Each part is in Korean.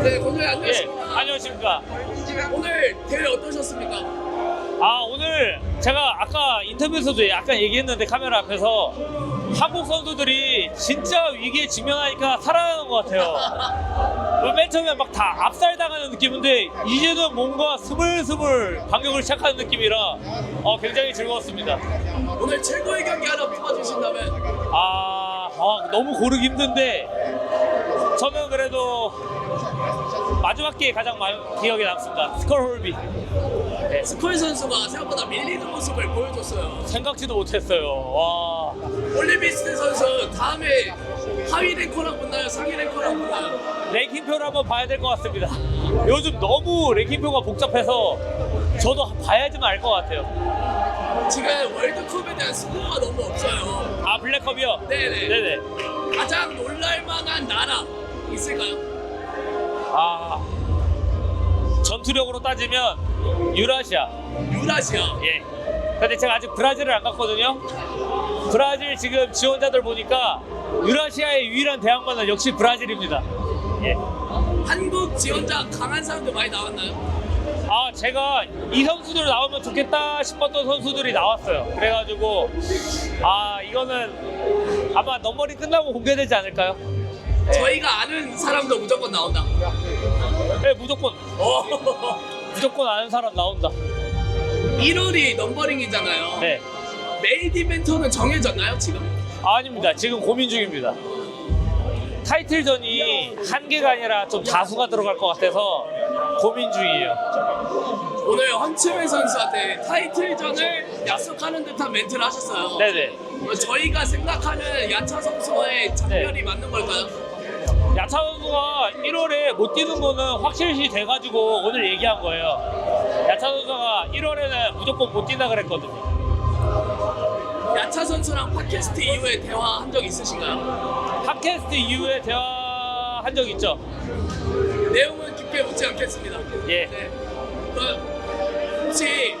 네, 오늘 예, 안녕하십니까. 안녕하십니까. 오늘 대회 어떠셨습니까? 아, 오늘 제가 아까 인터뷰에서도 약간 얘기했는데 카메라 앞에서 한국 선수들이 진짜 위기에 직면하니까 살아나는 것 같아요. 맨 처음에 막 다 압살 당하는 느낌인데 이제는 뭔가 스물스물 반격을 시작하는 느낌이라 어, 굉장히 즐거웠습니다. 오늘 최고의 경기 하나 뽑아주신다면 아, 아, 너무 고르기 힘든데 저는 그래도 마지막 기회 가장 마- 기억에 남습니다. 스컬 홀비. 네, 스콜 선수가 생각보다 밀리는 모습을 보여줬어요. 생각지도 못했어요. 와. 올리비스트 선수 다음에 하위 랭커랑 붙나요? 상위 랭커랑 붙나요? 랭킹표를 한번 봐야 될 것 같습니다. 요즘 너무 랭킹표가 복잡해서 저도 봐야지만 알 것 같아요. 지금 월드컵에 대한 스코어가 너무 없어요. 아 블랙컵이요? 네네. 네네. 가장 놀랄만한 나라 있을까요? 아 전투력으로 따지면 유라시아. 유라시아. 예. 근데 제가 아직 브라질을 안 갔거든요. 브라질 지금 지원자들 보니까 유라시아의 유일한 대항마는 역시 브라질입니다. 예. 한국 지원자 강한 사람들 많이 나왔나요? 아 제가 이 선수들 나오면 좋겠다 싶었던 선수들이 나왔어요. 그래가지고 아 이거는 아마 넘버링 끝나고 공개되지 않을까요? 네. 저희가 아는 사람도 무조건 나온다. 네 무조건 어. 무조건 아는 사람 나온다. 1월이 넘버링이잖아요. 네 메인 이벤트는 정해졌나요 지금? 아닙니다. 지금 고민 중입니다. 타이틀전이 한 개가 아니라 좀 다수가 들어갈 것 같아서 고민 중이에요. 오늘 헌츠맨 선수한테 타이틀전을 약속하는 듯한 멘트를 하셨어요. 네네. 어, 저희가 생각하는 야차 선수와의 장면이 맞는 걸까요? 야차 선수가 1월에 못 뛰는 거는 확실시 돼가지고 오늘 얘기한 거예요. 야차 선수가 1월에는 무조건 못 뛴다 그랬거든요. 야차 선수랑 팟캐스트 이후에 대화한 적 있으신가요? 팟캐스트 이후에 대화한 적 있죠? 내용은 깊게 묻지 않겠습니다. 예. 네. 그 혹시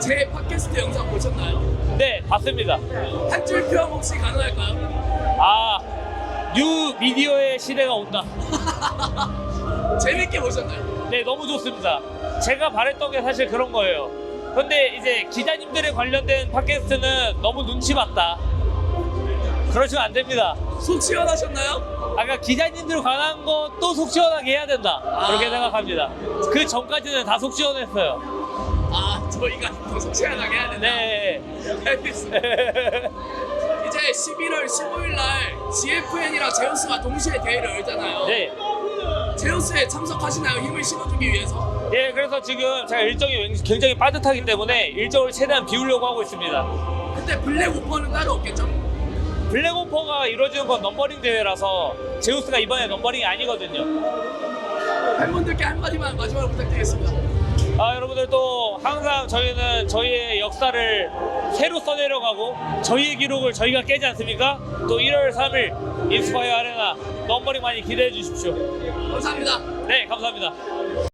제 팟캐스트 영상 보셨나요? 네, 봤습니다. 한줄평 혹시 가능할까요? 아, 뉴 미디어의 시대가 온다. 재밌게 보셨나요? 네, 너무 좋습니다. 제가 바랬던 게 사실 그런 거예요. 근데 이제 기자님들에 관련된 팟캐스트는 너무 눈치 봤다. 그러시면 안 됩니다. 속 시원하셨나요? 아까 기자님들 관한 것도 속 시원하게 해야 된다. 그렇게 아. 생각합니다. 그 전까지는 다 속 시원했어요. 아 저희가 속 시원하게 해야 된다. 네. 알겠습니다. 이제 11월 15일 날 GFN이랑 제우스가 동시에 대회를 열잖아요. 네. 제우스에 참석하시나요? 힘을 실어주기 위해서? 예, 그래서 지금 제가 일정이 굉장히 빠듯하기 때문에 일정을 최대한 비우려고 하고 있습니다. 그때 블랙 오퍼는 따로 없겠죠? 블랙오퍼가 이루어지는 건 넘버링 대회라서 제우스가 이번에 넘버링이 아니거든요. 팬분들께 한마디만 마지막으로 부탁드리겠습니다. 아, 여러분들 또 항상 저희는 저희의 역사를 새로 써내려가고 저희의 기록을 저희가 깨지 않습니까? 또 1월 3일 인스파이어 아레나 넘버링 많이 기대해 주십시오. 감사합니다. 네, 감사합니다.